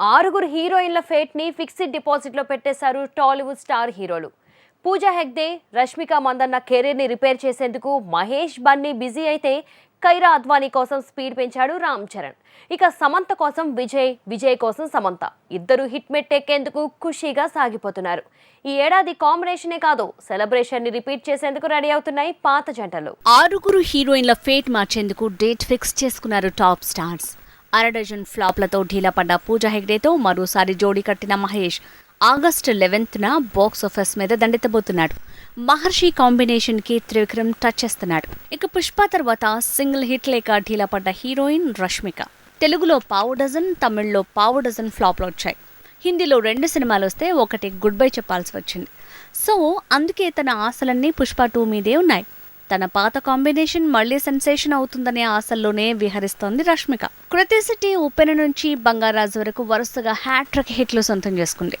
ఆరుగురు హీరోయిన్ల ఫేట్ని ఫిక్స్డ్ డిపాజిట్లో పెట్టేశారు టాలీవుడ్ స్టార్ హీరోలు. పూజా హెగ్డే రష్మిక మందన్న కెరీర్ని రిపేర్ చేసేందుకు మహేష్ బన్నీ బిజీ అయితే కైరా అద్వానీ కోసం స్పీడ్ పెంచాడు రామ్ చరణ్. ఇక సమంత కోసం విజయ్ విజయ్ కోసం సమంత. ఇద్దరు హిట్ మెట్ ఎక్కేందుకు ఖుషీగా సాగిపోతున్నారు. ఈ ఏడాది కాంబినేషనే కాదు సెలబ్రేషన్ని రిపీట్ చేసేందుకు రెడీ అవుతున్నాయి పాత జంటలు. ఆరుగురు హీరోయిన్ల ఫేట్ మార్చేందుకు డేట్ ఫిక్స్ చేసుకున్నారు టాప్ స్టార్స్. అరడజన్ ఫ్లాప్లతో ఢీలా పడ్డ పూజా హెగ్డేతో మరోసారి జోడీ కట్టిన మహేష్ ఆగస్టు లెవెన్త్న బాక్స్ ఆఫీస్ మీద దండెత్తబోతున్నాడు. మహర్షి కాంబినేషన్కి త్రివిక్రమ్ టచ్ చేస్తున్నాడు. ఇక పుష్ప తర్వాత సింగిల్ హిట్ లేక ఢీలా పడ్డ హీరోయిన్ రష్మిక. తెలుగులో పావు డజన్ తమిళ్ళో పావు డజన్ ఫ్లాప్లు వచ్చాయి. హిందీలో రెండు సినిమాలు వస్తే ఒకటి గుడ్ బై చెప్పాల్సి వచ్చింది. సో అందుకే తన ఆశలన్నీ పుష్ప టూ మీదే ఉన్నాయి. తన పాత కాంబినేషన్ మళ్ళీ సెన్సేషన్ అవుతుందనే ఆశల్లోనే విహరిస్తోంది రష్మిక. కృతి సిటీ ఉప్పెన నుంచి బంగారాజు వరకు వరుసగా హ్యాట్రిక్ హిట్లు సొంతం చేసుకుంది.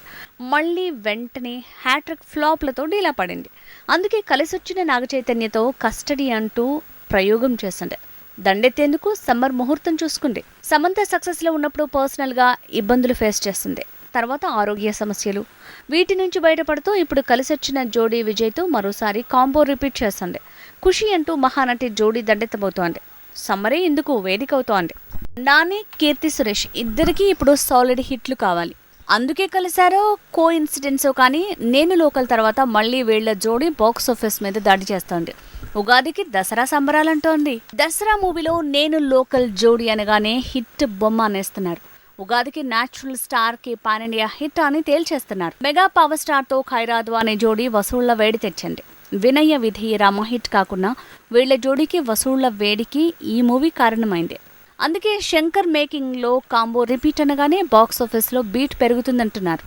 మళ్ళీ వెంటనే హ్యాట్రిక్ ఫ్లాప్లతో డీలా పడింది అందుకే కలిసొచ్చిన నాగచైతన్యతో కస్టడీ అంటూ ప్రయోగం చేసింది దండెత్తేందుకు సమ్మర్ ముహూర్తం చూసుకుంది. సమంత సక్సెస్లో ఉన్నప్పుడు పర్సనల్గా ఇబ్బందులు ఫేస్ చేస్తుంది తర్వాత ఆరోగ్య సమస్యలు. వీటి నుంచి బయటపడుతూ ఇప్పుడు కలిసొచ్చిన జోడీ విజయ్తో మరోసారి కాంబో రిపీట్ చేస్తుంది. ఖుషి అంటూ మహానటి జోడీ దండెత్తబోతోంది. సమ్మరే ఇందుకు వేదిక అవుతోంది నాని కీర్తి సురేష్ ఇద్దరికీ ఇప్పుడు సాలిడ్ హిట్లు కావాలి. అందుకే కలిశారో కో ఇన్సిడెంట్సో కానీ నేను లోకల్ తర్వాత మళ్ళీ వీళ్ళ జోడీ బాక్స్ ఆఫీస్ మీద దాడి చేస్తోంది. ఉగాదికి దసరా సంబరాలంటోంది. దసరా మూవీలో నేను లోకల్ జోడీ అనగానే హిట్ బొమ్మ అనేస్తున్నారు. ఉగాదికి న్యాచురల్ స్టార్కి పాన్ ఇండియా హిట్ అని తేల్చేస్తున్నారు. మెగా పవర్ స్టార్తో ఖైరాద్వా అనే జోడీ వసూళ్ళ వేడి తెచ్చింది. వినయ విధి రామ హిట్ కాకుండా వీళ్ళ జోడీకి వసూళ్ళ వేడికి ఈ మూవీ కారణమైంది. అందుకే శంకర్ మేకింగ్లో కాంబో రిపీట్ అనగానే బాక్స్ ఆఫీస్లో బీట్ పెరుగుతుందంటున్నారు.